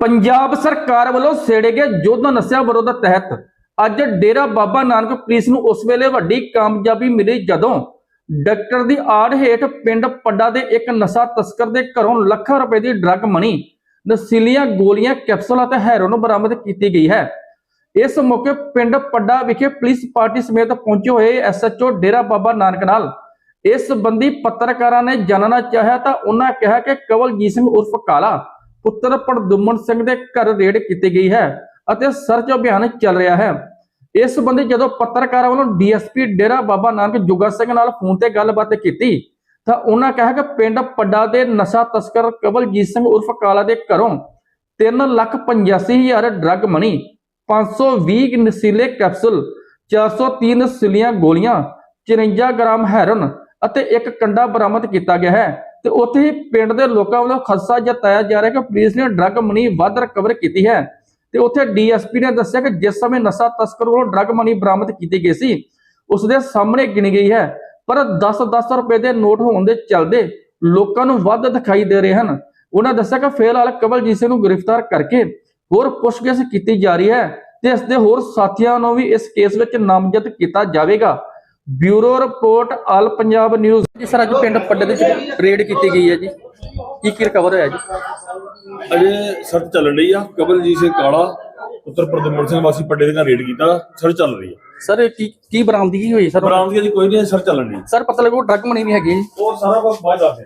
ਪੰਜਾਬ ਸਰਕਾਰ ਵੱਲੋਂ ਸੇੜੇ ਗਏ ਯੁੱਧ ਨਸ਼ਿਆਂ ਵਿਰੋਧ ਤਹਿਤ ਅੱਜ ਡੇਰਾ ਬਾਬਾ ਨਾਨਕ ਪੁਲਿਸ ਨੂੰ ਉਸ ਵੇਲੇ ਵੱਡੀ ਕਾਮਯਾਬੀ ਮਿਲੀ ਜਦੋਂ ਡਾਕਟਰ ਦੀ ਆੜ ਹੇਠ ਪਿੰਡ ਪੱਡਾ ਦੇ ਇੱਕ ਨਸ਼ਾ ਤਸਕਰ ਦੇ ਘਰੋਂ ਲੱਖਾਂ ਰੁਪਏ ਦੀ ਡਰੱਗ ਮਨੀ, ਨਸ਼ੀਲੀਆਂ ਗੋਲੀਆਂ, ਕੈਪਸੂਲ ਅਤੇ ਹੈਰੋਨ ਬਰਾਮਦ ਕੀਤੀ ਗਈ ਹੈ। ਇਸ ਮੌਕੇ ਪਿੰਡ ਪੱਡਾ ਵਿਖੇ ਪੁਲਿਸ ਪਾਰਟੀ ਸਮੇਤ ਪਹੁੰਚੇ ਹੋਏ ਐਸਐਚਓ ਡੇਰਾ ਬਾਬਾ ਨਾਨਕ ਨਾਲ। ਇਸ ਸੰਬੰਧੀ ਪੱਤਰਕਾਰਾਂ ਨੇ ਜਾਣਨਾ ਚਾਹਿਆ ਤਾਂ ਉਹਨਾਂ ਕਿਹਾ ਕਿ ਕਵਲਜੀਤ ਸਿੰਘ ਉਰਫ ਕਾਲਾ ਪੁੱਤਰ ਪਰਦੁਮਨ ਸਿੰਘ ਦੇ ਘਰ ਰੇਡ ਕੀਤੀ ਗਈ ਹੈ ਅਤੇ ਸਰਚ ਅਭਿਆਨ ਚੱਲ ਰਿਹਾ ਹੈ। ਇਸ ਸੰਬੰਧੀ ਜਦੋਂ ਪੱਤਰਕਾਰਾਂ ਵੱਲੋਂ ਡੀਐਸਪੀ ਡੇਰਾ ਬਾਬਾ ਨਾਨਕ ਜੁਗਾ ਸਿੰਘ ਨਾਲ ਫੋਨ ਤੇ ਗੱਲਬਾਤ ਕੀਤੀ, ਤਾਂ ਉਹਨਾਂ ਕਿਹਾ ਕਿ ਪਿੰਡ ਪੱਡਾ ਦੇ ਨਸ਼ਾ ਤਸਕਰ ਕਵਲਜੀਤ ਸਿੰਘ ਉਰਫ ਕਾਲਾ ਦੇ ਘਰੋਂ 385000 ਡਰੱਗ ਮਨੀ 520 ਨਸ਼ੀਲੇ ਕੈਪਸੂਲ 403 ਨਸ਼ੀਲੀਆਂ ਗੋਲੀਆਂ 54 ਗ੍ਰਾਮ ਹੈਰਨ ਅਤੇ ਇੱਕ ਕੰਡਾ ਬਰਾਮਦ ਕੀਤਾ ਗਿਆ ਹੈ। ਤੇ ਉੱਥੇ ਹੀ ਪਿੰਡ ਦੇ ਲੋਕਾਂ ਵੱਲੋਂ ਖਦਸ਼ਾ ਜਤਾਇਆ ਜਾ ਰਿਹਾ ਕਿ ਪੁਲਿਸ ਨੇ ਡਰੱਗ ਮਨੀ ਵੱਧ ਰਿਕਵਰ ਕੀਤੀ ਹੈ। ਤੇ ਉੱਥੇ ਡੀਐਸਪੀ ਨੇ ਦੱਸਿਆ ਕਿ ਜਿਸ ਸਮੇਂ ਨਸ਼ਾ ਤਸਕਰ ਵੱਲੋਂ ਡਰੱਗ ਮਨੀ ਬਰਾਮਦ ਕੀਤੀ ਗਈ ਸੀ, ਉਸ ਦੇ ਸਾਹਮਣੇ ਗਿਣੀ ਗਈ ਹੈ। ਪਰ 10-10 ਰੁਪਏ ਦੇ ਨੋਟ ਹੋਣ ਦੇ ਚੱਲਦੇ ਲੋਕਾਂ ਨੂੰ ਵੱਧ ਦਿਖਾਈ ਦੇ ਰਹੇ ਹਨ। ਉਹਨਾਂ ਦੱਸਿਆ ਕਿ ਫਿਲਹਾਲ ਕਵਲਜੀਤ ਸਿੰਘ ਨੂੰ ਗ੍ਰਿਫਤਾਰ ਕਰਕੇ ਹੋਰ ਪੁੱਛਗਿੱਛ ਕੀਤੀ ਜਾ ਰਹੀ ਹੈ ਤੇ ਇਸ ਦੇ ਹੋਰ ਸਾਥੀਆਂ ਨੂੰ ਵੀ ਇਸ ਕੇਸ ਵਿੱਚ ਨਾਮਜ਼ਦ ਕੀਤਾ ਜਾਵੇਗਾ। Bureau report all Punjab news. ਜੀ ਸਰ ਅੱਜ ਪਿੰਡ ਪੱਡੇ ਦੇ ਵਿੱਚ ਰੇਡ ਕੀਤੀ ਗਈ ਹੈ ਜੀ। ਕੀ ਕੀ ਰਿਕਵਰ ਹੋਇਆ ਜੀ? ਅਜੇ ਸਰਚ ਚੱਲ ਰਹੀ ਆ। ਕਬਲਜੀਤ ਸਿੰਘ ਕਾਲਾ ਪੁੱਤਰ ਪ੍ਰਦਮਨ ਸਿੰਘ ਵਾਸੀ ਪੱਡੇ ਦੇ ਨਾਲ ਰੇਡ ਕੀਤਾ। ਸਰਚ ਚੱਲ ਰਹੀ ਆ। ਸਰ ਕੀ ਕੀ ਬਰਾਮਦਗੀ ਹੋਈ ਸਰ? ਬਰਾਮਦਗੀ ਦੀ ਕੋਈ ਨਹੀਂ ਸਰਚ ਚੱਲ ਰਹੀ ਸਰ ਪਤਾ ਲੱਗੋ ਡਰੱਗ ਮਨੀ ਵੀ ਹੈਗੀ ਹੈ ਜੀ। ਉਹ ਸਾਰਾ ਕੁਝ ਬਾਅਦ ਦੱਸਦੇ